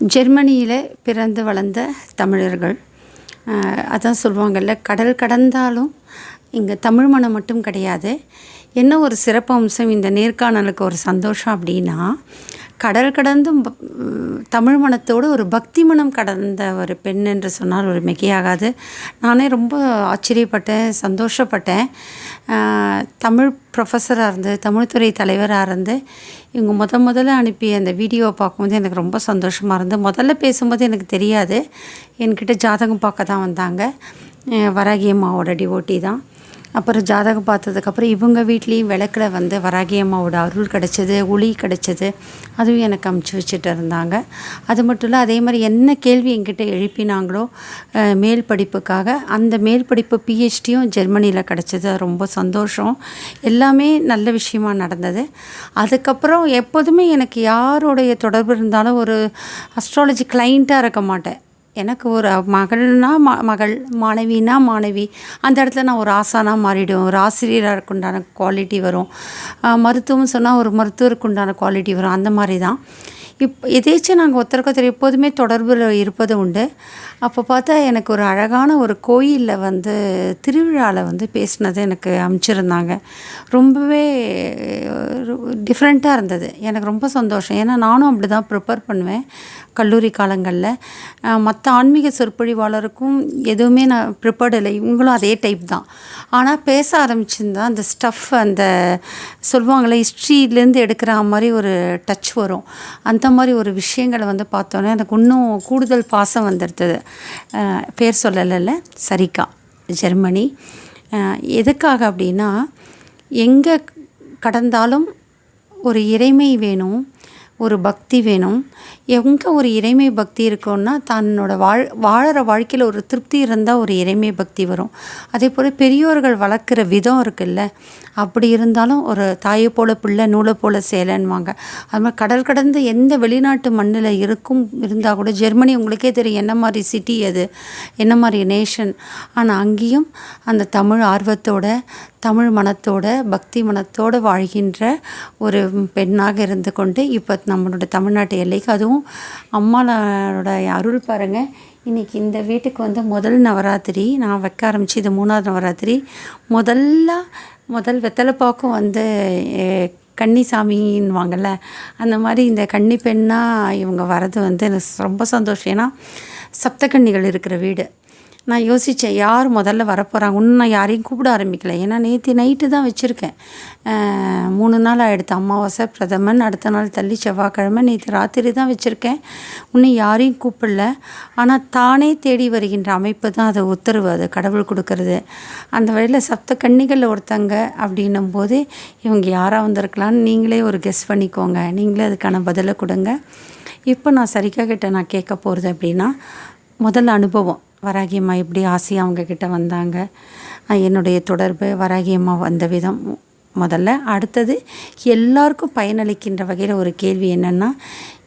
ஜெர்மனியில் பிறந்து வளர்ந்த தமிழர்கள். அதான் சொல்லுவாங்கல்ல கடல் கடந்தாலும் இங்கே தமிழ் மனம் மட்டும் கிடையாது. என்ன ஒரு சிறப்பு அம்சம் இந்த நேர்காணலுக்கு ஒரு சந்தோஷம் அப்படின்னா கடல் கடந்தும் தமிழ் மனத்தோடு ஒரு பக்தி மனம் கடந்த ஒரு பெண் என்று சொன்னால் ஒரு மிகையாகாது. நானே ரொம்ப ஆச்சரியப்பட்டேன் சந்தோஷப்பட்டேன். தமிழ் ப்ரொஃபஸராக இருந்து தமிழ்துறை தலைவராக இருந்து இவங்க முத முதல்ல அனுப்பிய அந்த வீடியோவை பார்க்கும்போது எனக்கு ரொம்ப சந்தோஷமாக இருந்து முதல்ல பேசும்போது எனக்கு தெரியாது. என்கிட்ட ஜாதகம் பார்க்க தான் வந்தாங்க. வராகி அம்மாவோட டிவோட்டி தான். அப்புறம் ஜாதகம் பார்த்ததுக்கப்புறம் இவங்க வீட்லேயும் விளக்கில் வந்து வராகி அம்மாவோட அருள் கிடச்சிது ஒளி கிடச்சிது. அதுவும் எனக்கு அமுச்சு வச்சுட்டு இருந்தாங்க. அது மட்டும் இல்லை அதே மாதிரி என்ன கேள்வி என்கிட்ட எழுப்பினாங்களோ மேல் படிப்புக்காக அந்த மேல் படிப்பு பிஹெச்டியும் ஜெர்மனியில் கிடச்சிது. ரொம்ப சந்தோஷம். எல்லாமே நல்ல விஷயமா நடந்தது. அதுக்கப்புறம் எப்போதுமே எனக்கு யாருடைய தொடர்பு இருந்தாலும் ஒரு அஸ்ட்ராலஜி கிளைண்ட்டாக இருக்க மாட்டேன். எனக்கு ஒரு மகள்னா ம மகள் மாணவினா மாணவி அந்த இடத்துல நான் ஒரு ஆசானாக மாறிடுவேன். ஒரு ஆசிரியராக உண்டான குவாலிட்டி வரும் மருத்துவம் சொன்னால் ஒரு மருத்துவருக்கு உண்டான குவாலிட்டி வரும். அந்த மாதிரி தான் இப் எதேச்சும் நாங்கள் ஒருத்தருக்கு ஒருத்தர் எப்போதுமே தொடர்பில் இருப்பது உண்டு. அப்போ பார்த்தா எனக்கு ஒரு அழகான ஒரு கோயிலில் வந்து திருவிழாவில் வந்து பேசினது எனக்கு அமைச்சிருந்தாங்க. ரொம்பவே டிஃப்ரெண்ட்டாக இருந்தது. எனக்கு ரொம்ப சந்தோஷம். ஏன்னா நானும் அப்படி தான் ப்ரிப்பேர் பண்ணுவேன் கல்லூரி காலங்களில். மற்ற ஆன்மீக சொற்பொழிவாளருக்கும் எதுவுமே நான் ப்ரிப்பேர்டு இல்லை. இவங்களும் அதே டைப் தான். ஆனால் பேச ஆரம்பிச்சிருந்தா அந்த ஸ்டஃப் அந்த சொல்லுவாங்களே ஹிஸ்ட்ரியிலேருந்து எடுக்கிற மாதிரி ஒரு டச் வரும். அந்த மாதிரி ஒரு விஷயங்களை வந்து பார்த்தோன்னே எனக்கு இன்னும் கூடுதல் பாசம் வந்துடுது பேர் சொல்லலைல்ல சரிக்கா ஜெர்மனி. எதுக்காக அப்படின்னா எங்கே கடந்தாலும் ஒரு இறைமை வேணும். ஒரு பக்தி வேணும். எங்கே ஒரு இறைமை பக்தி இருக்கும்னா தன்னோட வாழ் வாழற வாழ்க்கையில் ஒரு திருப்தி இருந்தால் ஒரு இறைமை பக்தி வரும். அதே போல் பெரியோர்கள் வளர்க்குற விதம் இருக்குல்ல அப்படி இருந்தாலும் ஒரு தாயை போல பிள்ளை நூலை போல சேலைன்னுவாங்க. அது மாதிரி கடல் கடந்து எந்த வெளிநாட்டு மண்ணில் இருக்கும் இருந்தால் கூட ஜெர்மனி உங்களுக்கே தெரியும் என்ன மாதிரி சிட்டி அது என்ன மாதிரி நேஷன் ஆனால் அங்கேயும் அந்த தமிழ் ஆர்வத்தோட தமிழ் மனத்தோட பக்தி மனத்தோடு வாழ்கின்ற ஒரு பெண்ணாக இருந்து கொண்டு இப்போ நம்மளோட தமிழ்நாட்டு எல்லைக்கு. அதுவும் அம்மாவோட அருள் பாருங்கள் இன்றைக்கி இந்த வீட்டுக்கு வந்து முதல் நவராத்திரி. நான் வைக்க ஆரம்பித்து இது மூணாவது நவராத்திரி. முதல்ல முதல் வெத்தலைப்பாக்கும் வந்து கன்னி கன்னிசாமின்னுவாங்கல்ல. அந்த மாதிரி இந்த கன்னி பெண்ணாக இவங்க வர்றது வந்து எனக்கு ரொம்ப சந்தோஷம். ஏன்னா சப்தக்கன்னிகள் இருக்கிற வீடு. நான் யோசித்தேன் யார் முதல்ல வரப்போகிறாங்க இன்னும் நான் யாரையும் கூப்பிட ஆரம்பிக்கல. ஏன்னா நேற்று நைட்டு தான் வச்சுருக்கேன். மூணு நாள் ஆகிடுது அமாவாசை பிரதமன் அடுத்த நாள் தள்ளி செவ்வாய்க்கிழமை நேற்று ராத்திரி தான் வச்சுருக்கேன். இன்னும் யாரையும் கூப்பிடல. ஆனால் தானே தேடி வருகின்ற அமைப்பு தான் அது உத்தரவு அது கடவுள் கொடுக்கறது. அந்த வழியில் சப்த கன்னிகளில் ஒருத்தங்க அப்படின்னும் போது இவங்க யாராக வந்திருக்கலான்னு நீங்களே ஒரு கெஸ் பண்ணிக்கோங்க. நீங்களே அதுக்கான பதிலை கொடுங்க. இப்போ நான் சரிக்கா கிட்ட நான் கேட்க போகிறது அப்படின்னா முதல் அனுபவம். வராகி அம்மா எப்படி ஆசையாக அவங்க கிட்ட வந்தாங்க? என்னுடைய தொடர்பு வராகி அம்மா வந்த விதம் முதல்ல. அடுத்தது எல்லாருக்கும் பயனளிக்கின்ற வகையில் ஒரு கேள்வி என்னென்னா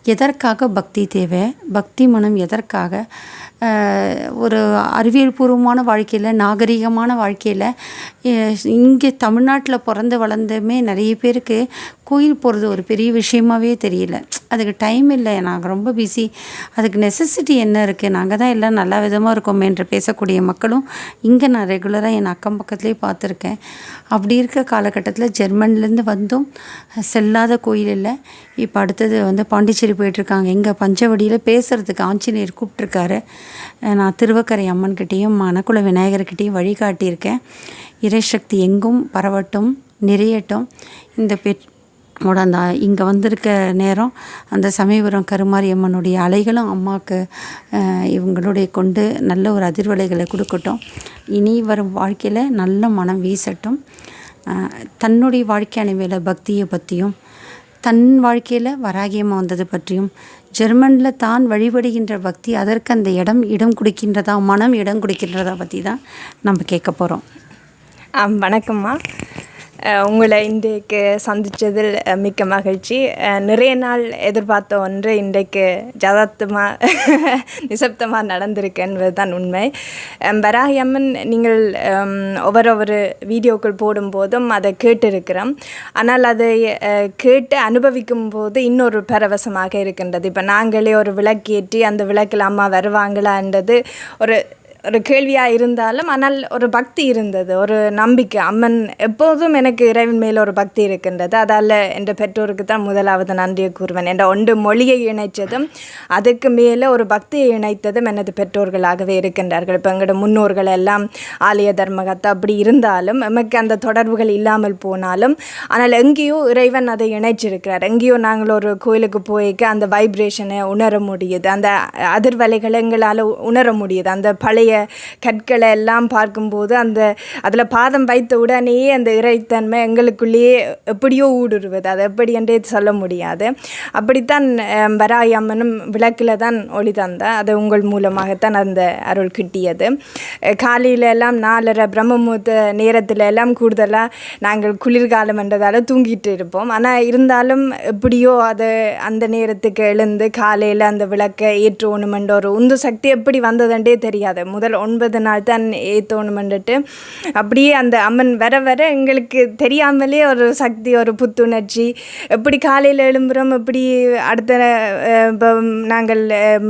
எதற்காக பக்தி தேவை? பக்தி மனம் எதற்காக? ஒரு அறிவியல் பூர்வமான வாழ்க்கையில் நாகரிகமான வாழ்க்கையில் இங்கே தமிழ்நாட்டில் பிறந்து வளர்ந்துமே நிறைய பேருக்கு கோயில் போகிறது ஒரு பெரிய விஷயமாவே தெரியல. அதுக்கு டைம் இல்லை. நாங்கள் ரொம்ப பிஸி அதுக்கு நெசசிட்டி என்ன இருக்குது நாங்கள் தான் எல்லாம் நல்ல விதமாக இருக்கோமே என்று பேசக்கூடிய மக்களும் இங்கே நான் ரெகுலராக என் அக்கம் பக்கத்துலேயே பார்த்துருக்கேன். அப்படி இருக்க காலகட்டத்தில் ஜெர்மன்லேருந்து வந்தும் செல்லாத கோயில் இல்லை. இப்போ அடுத்தது வந்து பாண்டிச்சேரி போயிட்டுருக்காங்க எங்கள் பஞ்சவடியில் பேசுகிறதுக்கு ஆஞ்சநேயர் கூப்பிட்ருக்காரு நான் திருவக்கரை அம்மன்கிட்டேயும் மணக்குள விநாயகர்கிட்டையும் வழிகாட்டியிருக்கேன். இறைசக்தி எங்கும் பரவட்டும் நிறையட்டும். இந்த பெற் ஓட அந்த இங்கே வந்திருக்க நேரம் அந்த சமயபுரம் கருமாரி அம்மனுடைய அலைகளும் அம்மாவுக்கு இவங்களுடைய கொண்டு நல்ல ஒரு அதிர்வலைகளை கொடுக்கட்டும். இனி வரும் வாழ்க்கையில் நல்ல மனம் வீசட்டும். தன்னுடைய வாழ்க்கை அனுமையில் பக்தியை பற்றியும் தன் வாழ்க்கையில் வராகியமாக வந்தது பற்றியும் ஜெர்மனில் தான் வழிபடுகின்ற பக்தி அதற்கு அந்த இடம் இடம் கொடுக்கின்றதா மனம் இடம் கொடுக்கின்றதா பற்றி தான் நம்ம கேட்க போகிறோம் வணக்கம்மா. உங்களை இன்றைக்கு சந்தித்ததில் மிக்க மகிழ்ச்சி. நிறைய நாள் எதிர்பார்த்த ஒன்று இன்றைக்கு ஜதார்த்தமாக நிசப்தமாக நடந்திருக்கு என்பது தான் உண்மை பராகி அம்மன் நீங்கள் ஒவ்வொரு ஒவ்வொரு வீடியோக்கள் போடும்போதும் அதை கேட்டிருக்கிறோம். ஆனால் அதை கேட்டு அனுபவிக்கும் போது இன்னொரு பரவசமாக இருக்கின்றது. இப்போ நாங்களே ஒரு விளக்கேற்றி அந்த விளக்கில் அம்மா வருவாங்களான்றது ஒரு ஒரு கேள்வியாக இருந்தாலும் ஆனால் ஒரு பக்தி இருந்தது ஒரு நம்பிக்கை. அம்மன் எப்போதும் எனக்கு இறைவன் மேல் ஒரு பக்தி இருக்கின்றது. அதால் என் பெற்றோருக்கு தான் முதலாவது நன்றியை கூறுவேன். என்ற ஒன்று மொழியை இணைத்ததும் அதுக்கு மேலே ஒரு பக்தியை இணைத்ததும் எனது பெற்றோர்களாகவே இருக்கின்றார்கள். இப்போ எங்களோட முன்னோர்கள் எல்லாம் ஆலய தர்மகத்தை அப்படி இருந்தாலும் நமக்கு அந்த தொடர்புகள் இல்லாமல் போனாலும் ஆனால் எங்கேயோ இறைவன் அதை இணைச்சிருக்கிறார். எங்கேயோ நாங்கள் ஒரு கோயிலுக்கு போய்க்க அந்த வைப்ரேஷனை உணர முடியுது. அந்த அதிர்வலைகளை எங்களால் உணர முடியுது. அந்த பழைய கற்களை எல்லாம் பார்க்கும்போது அந்த அதில் பாதம் வைத்த உடனேயே அந்த இறைத்தன்மை எங்களுக்குள்ளேயே எப்படியோ ஊடுருவது. அது எப்படி என்றே சொல்ல முடியாது. அப்படித்தான் வராய் அம்மனும் விளக்கில் தான் ஒளி தந்தா. அது உங்கள் மூலமாகத்தான் அந்த அருள் கிட்டியது. காலையில எல்லாம் நாலரை பிரம்மமுகூர்த்த நேரத்தில் எல்லாம் கூடுதலாக நாங்கள் குளிர்காலம் என்றதால் தூங்கிட்டு இருப்போம். ஆனால் இருந்தாலும் எப்படியோ அது அந்த நேரத்துக்கு எழுந்து காலையில் அந்த விளக்கை ஏற்றணுமென்ற ஒரு உந்து சக்தி எப்படி வந்ததுன்றே தெரியாது. முதல் முதல் ஒன்பது நாள் தான் ஏற்றணுமென்றுட்டு அப்படியே அந்த அம்மன் வர வர எங்களுக்கு தெரியாமலே ஒரு சக்தி ஒரு புத்துணர்ச்சி. எப்படி காலையில் எழும்புகிறோம் எப்படி அடுத்த இப்போ நாங்கள்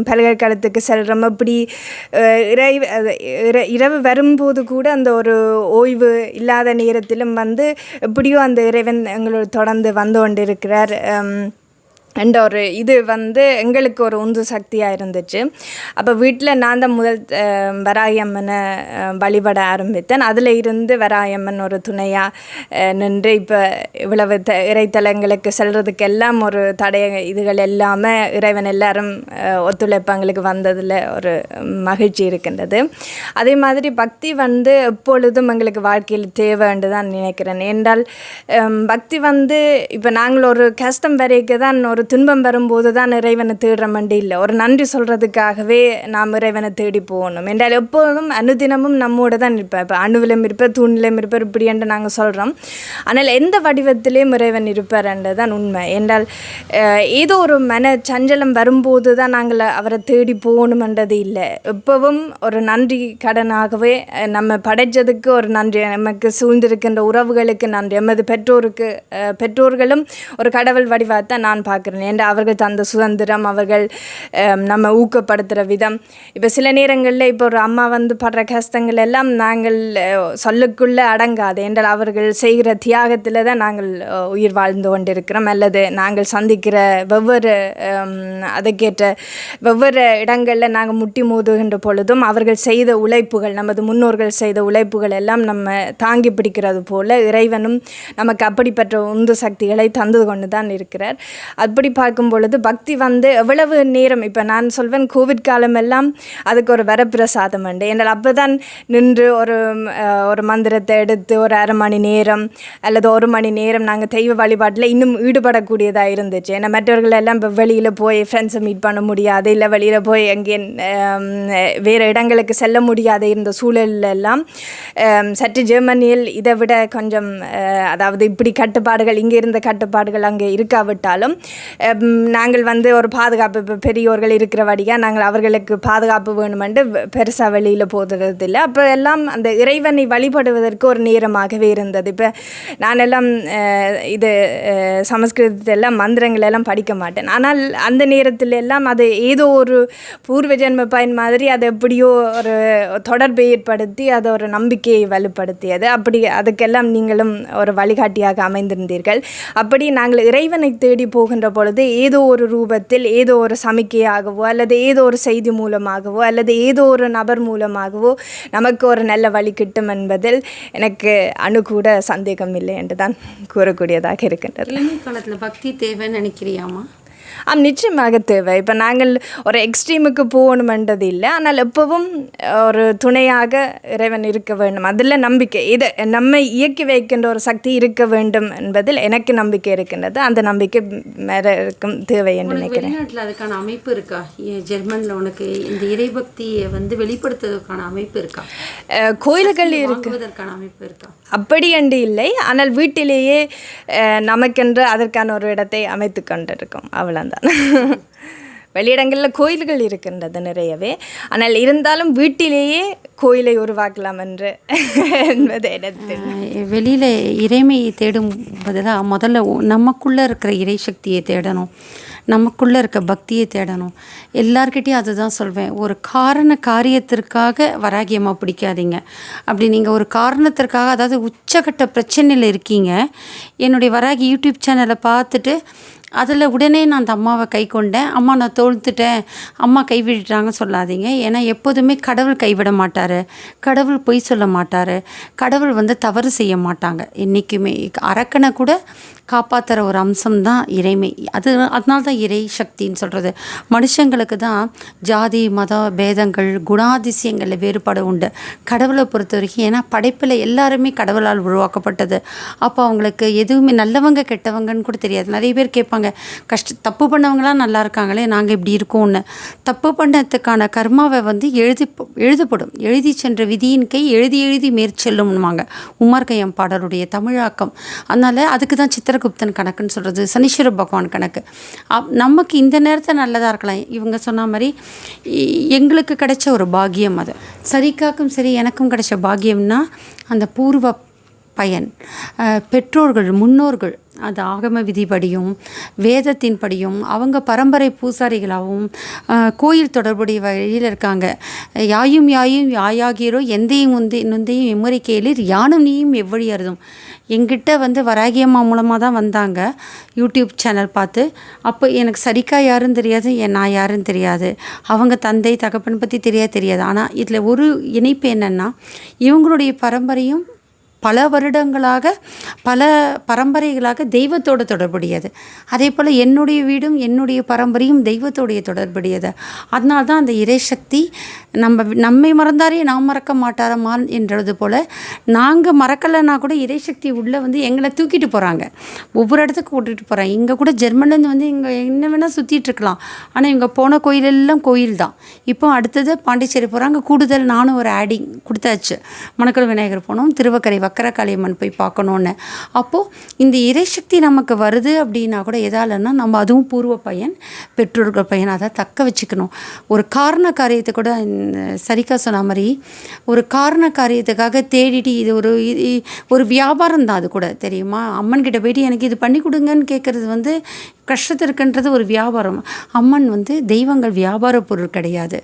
பல்கலைக்கழகத்துக்கு செல்கிறோம் எப்படி இறை- இர- இரவு வரும்போது கூட அந்த ஒரு ஓய்வு இல்லாத நேரத்திலும் வந்து எப்படியோ அந்த இறைவன் எங்களோட தொடர்ந்து வந்து கொண்டிருக்கிறார். இருக்கிறார் என்ற ஒரு இது வந்து எங்களுக்கு ஒரு உந்து சக்தியாக இருந்துச்சு. அப்போ வீட்டில் நான் தான் முதல் வராயம்மனை வழிபட ஆரம்பித்தேன். அதில் இருந்து வராயம்மன் ஒரு துணையாக நின்று இப்போ இவ்வளவு த இறைத்தலங்களுக்கு செல்கிறதுக்கு எல்லாம் ஒரு தடைய இதுகள் எல்லாமே இறைவன் எல்லாரும் ஒத்துழைப்பு எங்களுக்கு வந்ததில் ஒரு மகிழ்ச்சி இருக்கின்றது. அதே மாதிரி பக்தி வந்து எப்பொழுதும் எங்களுக்கு வாழ்க்கையில் தேவைன்னு தான் நினைக்கிறேன். என்றால் பக்தி வந்து இப்போ நாங்கள் ஒரு கஷ்டம் வரைக்கும் தான் ஒரு துன்பம் வரும்போது தான் இறைவனை தேடுற மண்டி இல்லை. ஒரு நன்றி சொல்கிறதுக்காகவே நாம் இறைவனை தேடி போகணும். என்றால் எப்போதும் அனுதினமும் நம்மோட தான் இருப்பேன். இப்போ அணுவிலும் இருப்பார் தூணிலும் இருப்பார் இப்படி என்று நாங்கள் சொல்கிறோம் ஆனால் எந்த வடிவத்திலேயும் இறைவன் இருப்பார் என்றது தான் உண்மை. என்றால் ஏதோ ஒரு மன சஞ்சலம் வரும்போது தான் நாங்கள் அவரை தேடி போகணுமென்றது இல்லை. எப்பவும் ஒரு நன்றி கடனாகவே நம்ம படைச்சதுக்கு ஒரு நன்றி நமக்கு சூழ்ந்திருக்கின்ற உறவுகளுக்கு நன்றி எமது பெற்றோருக்கு பெற்றோர்களும் ஒரு கடவுள் வடிவாகத்தான் நான் பார்க்குறேன். ஏன்டா அவர்கள் தந்த சுதந்திரம் அவர்கள் நம்ம ஊக்கப்படுத்துகிற விதம். இப்போ சில நேரங்களில் இப்போ ஒரு அம்மா வந்து படுற கஷ்டங்கள் எல்லாம் நாங்கள் சொல்லுக்குள்ளே அடங்காது. என்றால் அவர்கள் செய்கிற தியாகத்தில் தான் நாங்கள் உயிர் வாழ்ந்து கொண்டிருக்கிறோம். அல்லது நாங்கள் சந்திக்கிற வெவ்வேறு ஹம், அதுக்கேற்ற வெவ்வேறு இடங்களில் நாங்கள் முட்டி மோதுகின்ற பொழுதும் அவர்கள் செய்த உழைப்புகள் நமது முன்னோர்கள் செய்த உழைப்புகள் எல்லாம் நம்ம தாங்கி பிடிக்கிறது போல இறைவனும் நமக்கு அப்படிப்பட்ட உந்து சக்திகளை தந்து கொண்டு தான் இருக்கிறார். அப்படி அப்படி பார்க்கும் பொழுது பக்தி வந்து எவ்வளவு நேரம்? இப்போ நான் சொல்வேன் கோவிட் காலம் எல்லாம் அதுக்கு ஒரு வரப்பிரசாதம் உண்டு. என்னால் அப்போ தான் நின்று ஒரு ஒரு மந்திரத்தை எடுத்து ஒரு அரை மணி நேரம் அல்லது ஒரு மணி நேரம் நாங்கள் தெய்வ வழிபாட்டில் இன்னும் ஈடுபடக்கூடியதாக இருந்துச்சு. ஏன்னா மற்றவர்கள் எல்லாம் இப்போ வெளியில் போய் ஃப்ரெண்ட்ஸை மீட் பண்ண முடியாது இல்லை வெளியில் போய் எங்கே வேறு இடங்களுக்கு செல்ல முடியாத இருந்த சூழல்ல எல்லாம் சற்று ஜெர்மனியில் இதை விட கொஞ்சம் அதாவது இப்படி கட்டுப்பாடுகள் இங்கே இருந்த கட்டுப்பாடுகள் அங்கே இருக்காவிட்டாலும் நாங்கள் வந்து ஒரு பாதுகாப்பு இப்போ பெரியோர்கள் இருக்கிறபடியாக நாங்கள் அவர்களுக்கு பாதுகாப்பு வேணுமென்று பெருசாக வெளியில் போகிறதில்லை அப்போ எல்லாம் அந்த இறைவனை வழிபடுவதற்கு ஒரு நேரமாகவே இருந்தது. இப்போ நான் எல்லாம் இது அஹ், எல்லாம் மந்திரங்கள் எல்லாம் படிக்க மாட்டேன். ஆனால் அந்த நேரத்தில் எல்லாம் அது ஏதோ ஒரு பூர்வ ஜென்ம பயன் மாதிரி அதை எப்படியோ ஒரு தொடர்பை ஏற்படுத்தி அதை ஒரு நம்பிக்கையை வலுப்படுத்தியது. அப்படி அதுக்கெல்லாம் நீங்களும் ஒரு வழிகாட்டியாக அமைந்திருந்தீர்கள். அப்படி நாங்கள் இறைவனை தேடி போகின்ற பொழுது ஏதோ ஒரு ரூபத்தில் ஏதோ ஒரு சமிக்கையாகவோ அல்லது ஏதோ ஒரு செய்தி மூலமாகவோ அல்லது ஏதோ ஒரு நபர் மூலமாகவோ நமக்கு ஒரு நல்ல வழி கிட்டும் என்பதில் எனக்கு அணுகூட சந்தேகம் இல்லை என்று தான் கூறக்கூடியதாக இருக்கின்றது. காலத்தில் பக்தி தேவைன்னு நினைக்கிறியாமா ஆம் நிச்சயமாக தேவை. இப்போ நாங்கள் ஒரு எக்ஸ்ட்ரீமுக்கு போகணுமென்றது இல்லை. ஆனால் எப்பவும் ஒரு துணையாக இறைவன் இருக்க வேண்டும். அதில் நம்பிக்கை இது நம்மை இயக்கி வைக்கின்ற ஒரு சக்தி இருக்க வேண்டும் என்பதில் எனக்கு நம்பிக்கை இருக்கின்றது. அந்த நம்பிக்கை மேல இருக்கும் தேவை என்று நினைக்கிறேன். வெளிநாட்டில் அதுக்கான அமைப்பு இருக்கா? ஜெர்மன்ல உனக்கு இந்த இறைபக்தியை வந்து வெளிப்படுத்துவதற்கான அமைப்பு இருக்கா? கோயில்கள் இருக்கு. வாங்குவதற்கான அமைப்பு இருக்கா? அப்படி என்று இல்லை. ஆனால் வீட்டிலேயே நமக்கென்று அதற்கான ஒரு இடத்தை அமைத்து கொண்டிருக்கோம். அவ்வளோதான் வெளியிடங்களில் கோயில்கள் இருக்கின்றது நிறையவே. ஆனால் இருந்தாலும் வீட்டிலேயே கோயிலை உருவாக்கலாம் என்று என்பது எனக்கு வெளியில் இறைமையை தேடும் பதிலாக முதல்ல நமக்குள்ளே இருக்கிற இறை சக்தியை தேடணும். நமக்குள்ளே இருக்க பக்தியை தேடணும். எல்லார்கிட்டையும் அதுதான் சொல்வேன். ஒரு காரண காரியத்திற்காக வராகியமாக பிடிக்காதீங்க. அப்படி நீங்கள் ஒரு காரணத்திற்காக அதாவது உச்சகட்ட பிரச்சனையில் இருக்கீங்க. என்னுடைய வராகி யூடியூப் சேனலை பார்த்துட்டு அதில் உடனே நான் அந்த அம்மாவை கை கொண்டேன். அம்மா நான் தோழ்த்துட்டேன் அம்மா கைவிட்டுட்டாங்கன்னு சொல்லாதீங்க. ஏன்னா எப்போதுமே கடவுள் கைவிட மாட்டார். கடவுள் பொய் சொல்ல மாட்டார். கடவுள் வந்து தவறு செய்ய மாட்டாங்க. என்றைக்குமே அரக்கனை கூட காப்பாற்றுற ஒரு அம்சம் தான் இறைமை. அது அதனால தான் இறை சக்தின்னு சொல்கிறது மனுஷங்களுக்கு தான் ஜாதி மத பேதங்கள் குணாதிசயங்களில் வேறுபாடு உண்டு. கடவுளை பொறுத்த வரைக்கும் ஏன்னா படைப்பில் எல்லாருமே கடவுளால் உருவாக்கப்பட்டது. அப்போ அவங்களுக்கு எதுவுமே நல்லவங்க கெட்டவங்கன்னு கூட தெரியாது. நிறைய பேர் கேட்பாங்க கஷ்ட தப்பு பண்ணவங்களாம் நல்லா இருக்காங்களே நாங்கள் இப்படி இருக்கோம்னு. தப்பு பண்ணதுக்கான கர்மாவை வந்து எழுதி எழுதப்படும். எழுதி சென்ற விதியின் கை எழுதி எழுதி மேற்செல்லும்னுவாங்க உமர் கையம் பாடலுடைய தமிழாக்கம். அதனால் அதுக்கு தான் சித்திரகுப்தன் கணக்குன்னு சொல்கிறது சனீஸ்வர பகவான் கணக்கு. அப் நமக்கு இந்த நேரத்தை நல்லதாக இருக்கலாம். இவங்க சொன்ன மாதிரி எங்களுக்கு கிடைச்ச ஒரு பாக்கியம் அது. சரிக்காக்கும் சரி எனக்கும் கிடைச்ச பாகியம்னா அந்த பூர்வ பயன். பெற்றோர்கள் முன்னோர்கள் அது ஆகம விதிப்படியும் வேதத்தின் படியும் அவங்க பரம்பரை பூசாரிகளாகவும் கோயில் தொடர்புடைய வழியில் இருக்காங்க. யாயும் யாயும் யாயாகிறோ எந்தையும் உந்தை நுந்தையும் எம்மறி கேளிர் யானும் நீயும் எவ்வழி அருதும். எங்கிட்ட வந்து வராகியம்மா மூலமாக தான் வந்தாங்க. யூடியூப் சேனல் பார்த்து அப்போ எனக்கு சரிக்கா யாருன்னு தெரியாது என் நான் யாருன்னு தெரியாது. அவங்க தந்தை தகப்பன் பற்றி தெரியாது தெரியாது. ஆனால் இதில் ஒரு இணைப்பு என்னென்னா இவங்களுடைய பரம்பரையும் பல வருடங்களாக பல பரம்பரைகளாக தெய்வத்தோடு தொடர்புடையது. அதே போல் என்னுடைய வீடும் என்னுடைய பரம்பரையும் தெய்வத்தோடைய தொடர்புடையது. அதனால தான் அந்த இறைசக்தி நம்ம நம்மை மறந்தாரே நாம் மறக்க மாட்டாரமா என்றது போல் நாங்கள் மறக்கலைன்னா கூட இறைசக்தி உள்ளே வந்து எங்களை தூக்கிட்டு போகிறாங்க ஒவ்வொரு இடத்துக்கு கூட்டிகிட்டு போகிறாங்க இங்கே கூட ஜெர்மன்லேருந்து வந்து இங்கே என்ன வேணால் சுற்றிட்டு இருக்கலாம். ஆனால் இவங்க போன கோயில் எல்லாம் கோயில் தான். இப்போ அடுத்தது பாண்டிச்சேரி போகிறாங்க கூடுதல் நானும் ஒரு ஆடிங் கொடுத்தாச்சு. மணக்கல் விநாயகர் போனோம். திருவக்கரை வக்கரகாளியம்மன் போய் பார்க்கணுன்னு அப்போது இந்த இறைசக்தி நமக்கு வருது அப்படின்னா கூட எதாலன்னா நம்ம அதுவும் பூர்வ பையன் பெற்றோர்கள் பையன் அதை தக்க வச்சுக்கணும். ஒரு காரண காரியத்தை கூட இந்த சரிக்கா சொன்ன மாதிரி ஒரு காரண காரியத்துக்காக தேடிட்டு இது ஒரு இது ஒரு வியாபாரம் தான் அது கூட தெரியுமா? அம்மன் கிட்ட போயிட்டு எனக்கு இது பண்ணி கொடுங்கன்னு கேட்குறது வந்து கஷ்டத்திற்குன்றது ஒரு வியாபாரம். அம்மன் வந்து தெய்வங்கள் வியாபார பொருள் கிடையாது.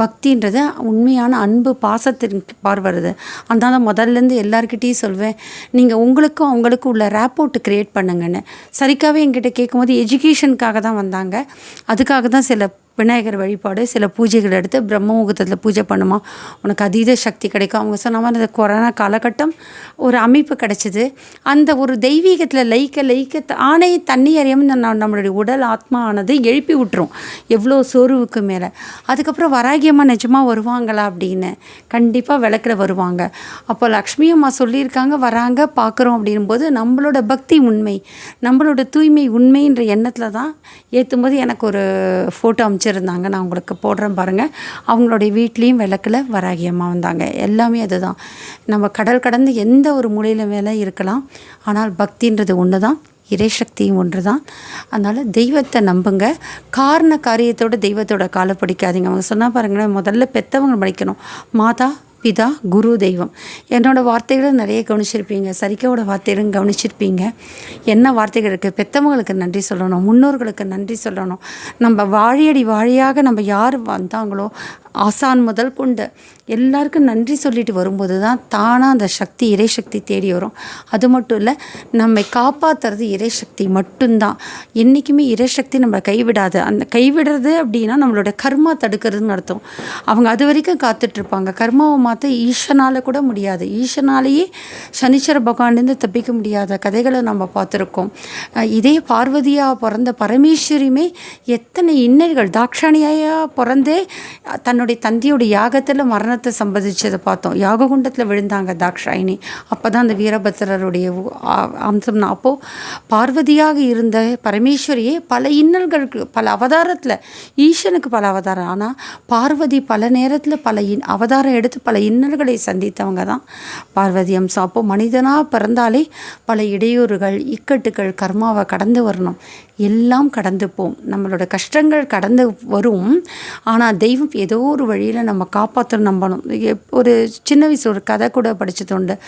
பக்தின்றது உண்மையான அன்பு பாசத்தின் பார்வருது அதனால முதல்லேருந்து எல்லாருக்கிட்டேயும் சொல்வேன் நீங்கள் உங்களுக்கும் அவங்களுக்கும் உள்ள ரேப்போர்ட் க்ரியேட் பண்ணுங்கன்னு. சரிக்காகவே எங்கிட்ட கேட்கும்போது எஜுகேஷனுக்காக தான் வந்தாங்க. அதுக்காக தான் சில விநாயகர் வழிபாடு சில பூஜைகள் எடுத்து பிரம்ம முகூர்த்தத்தில் பூஜை பண்ணுமா? உனக்கு அதீத சக்தி கிடைக்கும். அவங்க சொன்ன மாதிரி இந்த கொரோனா காலகட்டம் ஒரு அமைப்பு கிடச்சிது. அந்த ஒரு தெய்வீகத்தில் லைக்க லைக்க த- ஆணை தண்ணி அறியாமல் நம்மளுடைய உடல் ஆத்மா ஆனது எழுப்பி விட்டுரும். எவ்வளோ சோர்வுக்கு மேலே. அதுக்கப்புறம் வராகியம்மா நிஜமாக வருவாங்களா அப்படின்னு. கண்டிப்பாக விளக்கில் வருவாங்க. அப்போ லக்ஷ்மி அம்மா சொல்லியிருக்காங்க வராங்க பார்க்குறோம் அப்படின்போது நம்மளோட பக்தி உண்மை. நம்மளோட தூய்மை உண்மைன்ற எண்ணத்தில் தான் ஏற்றும்போது எனக்கு ஒரு ஃபோட்டோ வச்சுருந்தாங்க. நான் உங்களுக்கு போடுறேன் பாருங்கள் அவங்களுடைய வீட்லேயும் விளக்கில் வராகி அம்மா வந்தாங்க. எல்லாமே அதுதான். நம்ம கடல் கடந்து எந்த ஒரு மூலையில் மேலே இருக்கலாம். ஆனால் பக்தின்றது ஒன்று தான் இறைசக்தியும் ஒன்று தான் அதனால் தெய்வத்தை நம்புங்க. காரண காரியத்தோட தெய்வத்தோட காலை பிடிக்காதீங்க. அவங்க சொன்னால் பாருங்களேன் முதல்ல பெற்றவங்க படிக்கணும் மாதா பிதா குரு தெய்வம். என்னோடய வார்த்தைகளை நிறைய கவனிச்சிருப்பீங்க. சரிக்காவோட வார்த்தைகளும் கவனிச்சிருப்பீங்க. என்ன வார்த்தைகள் இருக்குது பெற்றவங்களுக்கு நன்றி சொல்லணும் முன்னோர்களுக்கு நன்றி சொல்லணும். நம்ம வாழியடி வாழியாக நம்ம யார் வந்தாங்களோ ஆசான் முதல் கொண்டு. எல்லாருக்கும் நன்றி சொல்லிட்டு வரும்போது தான் தானாக அந்த சக்தி இறைசக்தி தேடி வரும். அது மட்டும் இல்லை நம்மை காப்பாற்றுறது இறைசக்தி மட்டும்தான். என்றைக்குமே இறைசக்தி நம்மளை கைவிடாது. அந்த கைவிடுறது அப்படின்னா நம்மளோட கர்மா தடுக்கிறதுன்னு அர்த்தம். அவங்க அது வரைக்கும் காத்துட்ருப்பாங்க. கர்மாவை மாற்ற ஈஷனால் கூட முடியாது. ஈஷனாலேயே சனீஸ்வர பகவான்லேருந்து தப்பிக்க முடியாத கதைகளை நம்ம பார்த்துருக்கோம். இதே பார்வதியாக பிறந்த பரமேஸ்வரியுமே எத்தனை இன்னல்கள் தாட்சாணியாக பிறந்தே தன்னோட தன்னுடைய தந்தையோட யாகத்தில் மரணத்தை சம்பதிச்சதை பார்த்தோம். யாக குண்டத்தில் விழுந்தாங்க தாக்ஷாயினி. அப்போ தான் அந்த வீரபத்திரருடைய உ- அம்சம் அப்போது பார்வதியாக இருந்த பரமேஸ்வரியே பல இன்னல்களுக்கு பல அவதாரத்தில் ஈசனுக்கு பல அவதாரம். ஆனால் பார்வதி பல நேரத்தில் பல இன் அவதாரம் எடுத்து பல இன்னல்களை சந்தித்தவங்க தான் பார்வதி அம்சம். அப்போது மனிதனாக பிறந்தாலே பல இடையூறுகள் இக்கட்டுகள் கர்மாவை கடந்து வரணும். எல்லாம் கடந்து போம். நம்மளோட கஷ்டங்கள் கடந்து வரும். ஆனால் தெய்வம் ஏதோ ஒரு வழியில் நம்ம காப்பாற்றணும் நம்பணும். எப்- ஒரு சின்ன வயசு ஒரு கதை கூட படித்ததுண்டு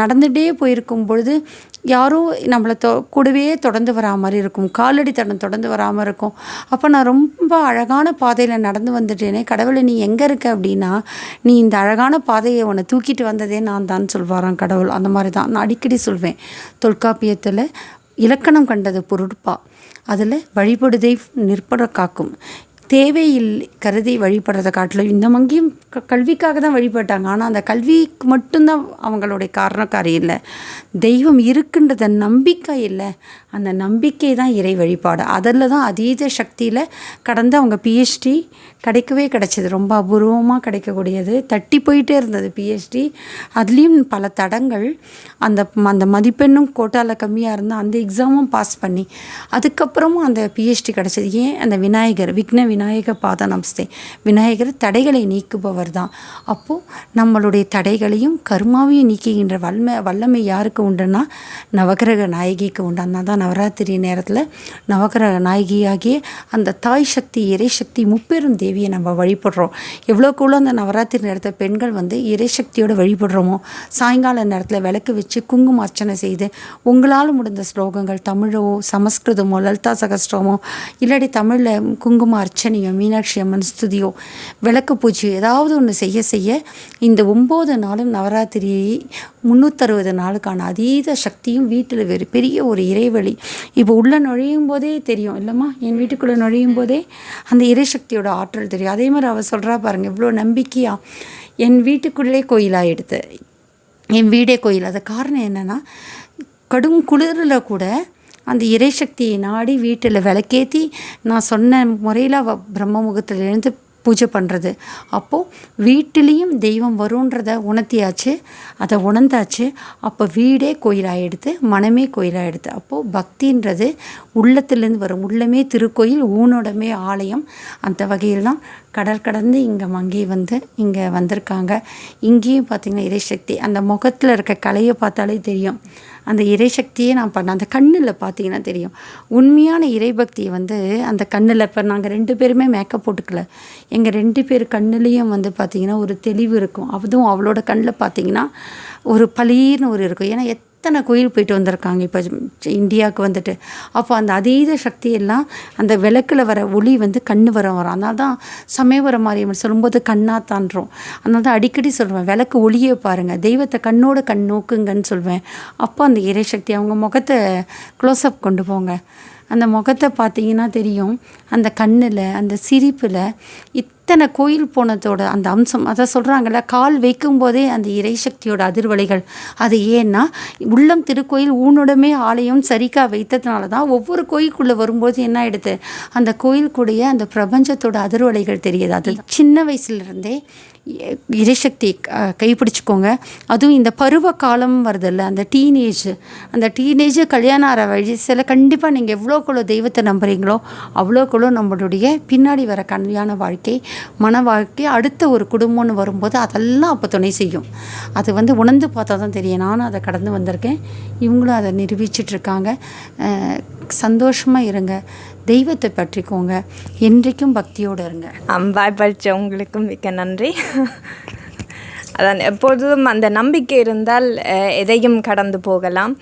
நடந்துகிட்டே போயிருக்கும் பொழுது யாரோ நம்மளை தொ கூடவே தொடர்ந்து வரா மாதிரி இருக்கும். காலடி தடம் தொடர்ந்து வராமல் இருக்கும். அப்போ நான் ரொம்ப அழகான பாதையில் நடந்து வந்துட்டேனே. கடவுளை நீ எங்கே இருக்க அப்படின்னா நீ இந்த அழகான பாதையை உன்னை தூக்கிட்டு வந்ததே நான் தான் சொல்வாரான் கடவுள். அந்த மாதிரி தான் நான் அடிக்கடி சொல்வேன். தொல்காப்பியத்தில் இலக்கணம் கண்டது பொருட்பா. அதில் வழிபடுதை நிற்பட காக்கும். தேவையில்லை கருதி வழிபடுறதை காட்டிலும் இந்த மங்கியும் க கல்விக்காக தான் வழிபட்டாங்க. ஆனால் அந்த கல்விக்கு மட்டும்தான் அவங்களுடைய காரணக்காரி இல்லை. தெய்வம் இருக்குன்றத நம்பிக்கை இல்லை. அந்த நம்பிக்கை தான் இறை வழிபாடு. அதில் தான் அதீத சக்தியில் கடந்து அவங்க பிஹெச்டி கிடைக்கவே கிடைச்சிது. ரொம்ப அபூர்வமாக கிடைக்கக்கூடியது. தட்டி போயிட்டே இருந்தது பிஹெச்டி அதுலேயும் பல தடங்கள். அந்த அந்த மதிப்பெண்ணும் கோட்டாவில் கம்மியாக இருந்தால் அந்த எக்ஸாமும் பாஸ் பண்ணி அதுக்கப்புறமும் அந்த பிஹெச்டி கிடச்சது. ஏன்? அந்த விநாயகர் விக்ன விநாயக பாத நமஸ்தே விநாயகர் தடைகளை நீக்குபவர் தான் அப்போது நம்மளுடைய தடைகளையும் கர்மாவையும் நீக்குகின்ற வல்மை வல்லமை யாருக்கு உண்டுன்னா நவகிரக நாயகிக்கு உண்டு. தான் நவராத்திரி நேரத்தில் நவகிரக நாயகியாகிய அந்த தாய் சக்தி இறை சக்தி முப்பெரும் தேவியை நம்ம வழிபடுறோம். எவ்வளோக்குள்ள அந்த நவராத்திரி நேரத்தில் பெண்கள் வந்து இறை சக்தியோடு வழிபடுறோமோ சாயங்கால நேரத்தில் விளக்கு வச்சு குங்கும அர்ச்சனை செய்து உங்களால் முடிந்த ஸ்லோகங்கள் தமிழோ சமஸ்கிருதமோ லலிதா சகஸ்டமோ இல்லாட்டி தமிழில் குங்கும அர்ச்சனை அர்ச்சனையோ மீனாட்சி அம்மன் ஸ்துதியோ விளக்கு பூஜையோ ஏதாவது ஒன்று செய்ய செய்ய இந்த ஒம்பது நாளும் நவராத்திரி முந்நூற்றறுபது நாளுக்கான அதீத சக்தியும் வீட்டில் வெறு பெரிய ஒரு இறைவழி. இப்போ உள்ளே நுழையும் போதே தெரியும். இல்லைம்மா என் வீட்டுக்குள்ளே நுழையும் போதே அந்த இறைசக்தியோட ஆற்றல் தெரியும். அதே மாதிரி அவள் சொல்கிறா பாருங்க இவ்வளோ நம்பிக்கையாக என் வீட்டுக்குள்ளே கோயிலாக எடுத்து என் வீடே கோயில். அது காரணம் என்னென்னா கடும் குளிரில் கூட அந்த இறைசக்தியை நாடி வீட்டில் விளக்கேற்றி நான் சொன்ன முறையில் அவள் பிரம்ம முகத்தில் எழுந்து பூஜை பண்ணுறது. அப்போது வீட்டிலையும் தெய்வம் வரும்ன்றத உணர்த்தியாச்சு. அதை உணர்ந்தாச்சு. அப்போ வீடே கோயிலாகிடுது மனமே கோயிலாகிடுது அப்போது பக்தின்றது உள்ளத்துலேருந்து வரும். உள்ளமே திருக்கோயில் ஊனோடமே ஆலயம். அந்த வகையில் தான் கடல் கடந்து இங்கே மங்கே வந்து இங்கே வந்திருக்காங்க. இங்கேயும் பார்த்திங்கன்னா இறைசக்தி. அந்த முகத்தில் இருக்க கலையை பார்த்தாலே தெரியும். அந்த இறை சக்தியை நான் பண்ண அந்த கண்ணில் பார்த்தீங்கன்னா தெரியும். உண்மையான இறைபக்தியை வந்து அந்த கண்ணில் இப்போ நாங்கள் ரெண்டு பேருமே மேக்கப் போட்டுக்கல. எங்கள் ரெண்டு பேர் கண்ணுலேயும் வந்து பார்த்திங்கன்னா ஒரு தெளிவு இருக்கும். அதுவும் அவளோட கண்ணில் பார்த்தீங்கன்னா ஒரு பளீர்னு ஒரு இருக்கும். ஏன்னா எத் எத்தனை கோயில் போயிட்டு வந்திருக்காங்க? இப்போ இந்தியாவுக்கு வந்துட்டு. அப்போ அந்த அதீத சக்தியெல்லாம் அந்த விளக்கில் வர ஒளி வந்து கண்ணு வர வரும். அதனால தான் சமயபுரம் மாரியம்மன் சொல்லும்போது கண்ணா தான்றோம். அதனால தான் அடிக்கடி சொல்லுவேன் விளக்கு ஒளியே பாருங்கள் தெய்வத்தை கண்ணோட கண் நோக்குங்கன்னு சொல்வேன். அப்போ அந்த இறைசக்தி அவங்க முகத்தை க்ளோஸ்அப் கொண்டு போங்க. அந்த முகத்தை பார்த்தீங்கன்னா தெரியும். அந்த கண்ணில் அந்த சிரிப்பில் இத் இத்தனை கோயில் போனதோட அந்த அம்சம் அதை சொல்கிறாங்கல்ல கால் வைக்கும்போதே அந்த இறைசக்தியோட அதிர்வலைகள். அது ஏன்னா உள்ளம் திருக்கோயில் ஊனுடமே ஆலயம் சரிக்கா வைத்ததுனால தான் ஒவ்வொரு கோயிலுக்குள்ளே வரும்போது என்ன ஆயிடுது? அந்த கோயிலுக்குடைய அந்த பிரபஞ்சத்தோட அதிர்வலைகள் தெரியுது. அது சின்ன வயசுலேருந்தே இறைசக்தி கைப்பிடிச்சிக்கோங்க. அதுவும் இந்த பருவ காலம் வருதில்ல அந்த டீனேஜ் அந்த டீனேஜ் கல்யாணம் ஆகிற வயசில் கண்டிப்பாக நீங்கள் எவ்வளோக்குள்ளோ தெய்வத்தை நம்புறீங்களோ அவ்வளோக்குள்ள நம்மளுடைய பின்னாடி வர கல்யாண வாழ்க்கை மன வாழ்க்கை அடுத்த ஒரு குடும்பம்னு வரும்போது அதெல்லாம் அப்போ துணை செய்யும். அது வந்து உணர்ந்து பார்த்தா தான் தெரியும். நானும் அதை கடந்து வந்திருக்கேன். இவங்களும் அதை நிரூபிச்சிட்ருக்காங்க சந்தோஷமாக இருங்க. தெய்வத்தை பற்றிக்கோங்க. என்றைக்கும் பக்தியோடு இருங்க. அம்பாய் படித்த உங்களுக்கும் மிக்க நன்றி. அதான் எப்பொழுதும் அந்த நம்பிக்கை இருந்தால் எதையும் கடந்து போகலாம்.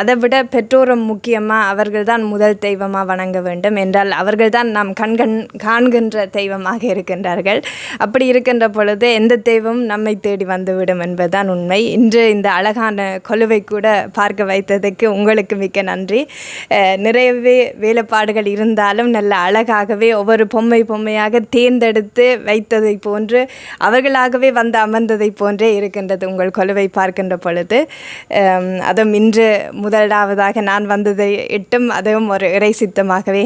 அதை விட பெற்றோரும் முக்கியமாக அவர்கள்தான் முதல் தெய்வமாக வணங்க வேண்டும் என்றால் அவர்கள்தான் நாம் கண்கண் காண்கின்ற தெய்வமாக இருக்கின்றார்கள். அப்படி இருக்கின்ற பொழுது எந்த தெய்வம் நம்மை தேடி வந்துவிடும் என்பதுதான் உண்மை. இன்று இந்த அழகான கொலுவை கூட பார்க்க வைத்ததுக்கு உங்களுக்கு மிக்க நன்றி. நிறையவே வேலைப்பாடுகள் இருந்தாலும் நல்ல அழகாகவே ஒவ்வொரு பொம்மை பொம்மையாக தேர்ந்தெடுத்து வைத்ததை போன்று அவர்களாகவே வந்த அமர்ந்ததை போன்றே இருக்கின்றது உங்கள் கொலுவை பார்க்கின்ற பொழுது. அதுவும் இன்று முதலாவதாக நான் வந்ததை இட்டும் அதுவும் ஒரு இறை சித்தமாகவே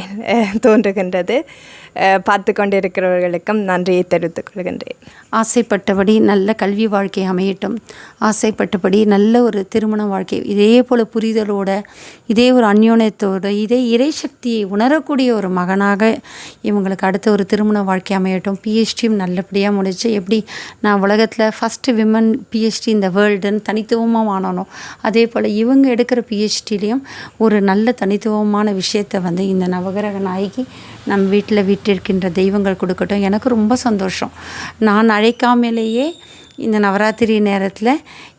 தோன்றுகின்றது. பார்த்து கொண்டிருக்கிறவர்களுக்கும் நன்றியை தெரிவித்துக் கொள்கின்றேன். ஆசைப்பட்டபடி நல்ல கல்வி வாழ்க்கை அமையட்டும். ஆசைப்பட்டபடி நல்ல ஒரு திருமண வாழ்க்கை இதே போல் புரிதலோட இதே ஒரு அந்யோன்யத்தோட இதே இறைசக்தியை உணரக்கூடிய ஒரு மகனாக இவங்களுக்கு அடுத்த ஒரு திருமண வாழ்க்கை அமையட்டும். பிஹெச்டியும் நல்லபடியாக முடிச்சு எப்படி நான் உலகத்தில் ஃபஸ்ட்டு விமன் பிஹெச்டி இந்த வேர்ல்டுன்னு தனித்துவமாக வாழணும் அதே போல் இவங்க எடுக்கிற பிஹெச்டிலையும் ஒரு நல்ல தனித்துவமான விஷயத்தை வந்து இந்த நவகிரக நாயகி நம்ம வீட்டில் விட்டு பெற்றிருக்கின்ற தெய்வங்கள் கொடுக்கட்டும். எனக்கு ரொம்ப சந்தோஷம். நான் அழைக்காமலேயே இந்த நவராத்திரி நேரத்தில்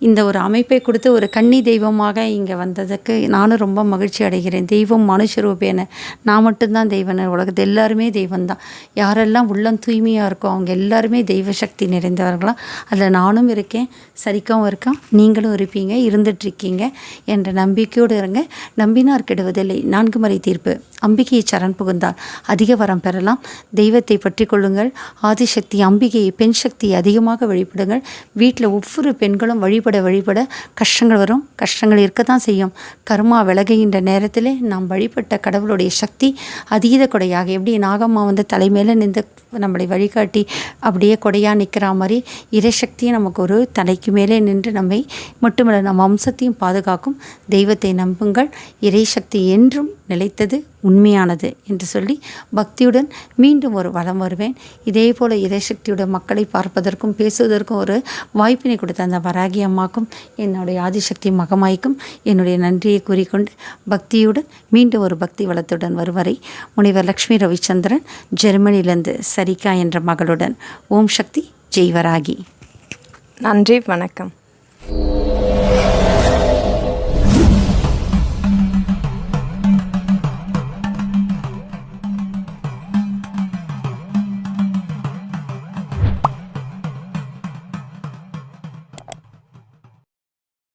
இந்த ஒரு அமைப்பை கொடுத்து ஒரு கன்னி தெய்வமாக இங்கே வந்ததுக்கு நானும் ரொம்ப மகிழ்ச்சி அடைகிறேன். தெய்வம் மனுஷ ரூபேன நான் மட்டும்தான் தெய்வன. உலகத்து எல்லாருமே தெய்வம்தான். யாரெல்லாம் உள்ளம் தூய்மையாக இருக்கோ அவங்க எல்லாருமே தெய்வ சக்தி நிறைந்தவர்களாக அதில் நானும் இருக்கேன். சரிக்காவும் இருக்கேன். நீங்களும் இருப்பீங்க. இருந்துகிட்ருக்கீங்க என்ற நம்பிக்கையோடு இருங்க. நம்பினார் கெடுவதில்லை. நான்கு முறை தீர்ப்பு. அம்பிகையை சரண் புகுந்தால் அதிக வரம் பெறலாம். தெய்வத்தை பற்றி கொள்ளுங்கள். ஆதிசக்தி அம்பிகையை பெண் சக்தியை அதிகமாக வழிபடுங்கள். வீட்டில் ஒவ்வொரு பெண்களும் வழிபட வழிபட கஷ்டங்கள் வரும். கஷ்டங்கள் இருக்க தான் செய்யும். கர்மா விலகுகின்ற நேரத்தில் நாம் வழிபட்ட கடவுளுடைய சக்தி அதீத கொடையாக. எப்படி நாகம்மா வந்து தலைமையில் நின்று நம்மளை வழிகாட்டி அப்படியே கொடையாக நிற்கிற மாதிரி இறைசக்தியும் நமக்கு ஒரு தலைக்கு மேலே நின்று நம்மை மட்டுமல்ல நம் வம்சத்தையும் பாதுகாக்கும். தெய்வத்தை நம்புங்கள். இறைசக்தி என்றும் நிலைத்தது உண்மையானது என்று சொல்லி பக்தியுடன் மீண்டும் ஒரு வளம் வருவேன். இதே போல் இறைசக்தியுடைய மக்களை பார்ப்பதற்கும் பேசுவதற்கும் ஒரு வாய்ப்பினை கொடுத்த அந்த வராகி அம்மாக்கும் என்னுடைய ஆதிசக்தி மகமாய்க்கும் என்னுடைய நன்றியை கூறிக்கொண்டு பக்தியுடன் மீண்டும் ஒரு பக்தி வளத்துடன் வருவரை முனைவர் லக்ஷ்மி ரவிச்சந்திரன் ஜெர்மனியிலிருந்து சரிகா என்ற மகளுடன் ஓம் சக்தி ஜெய்வராகி நன்றி வணக்கம்.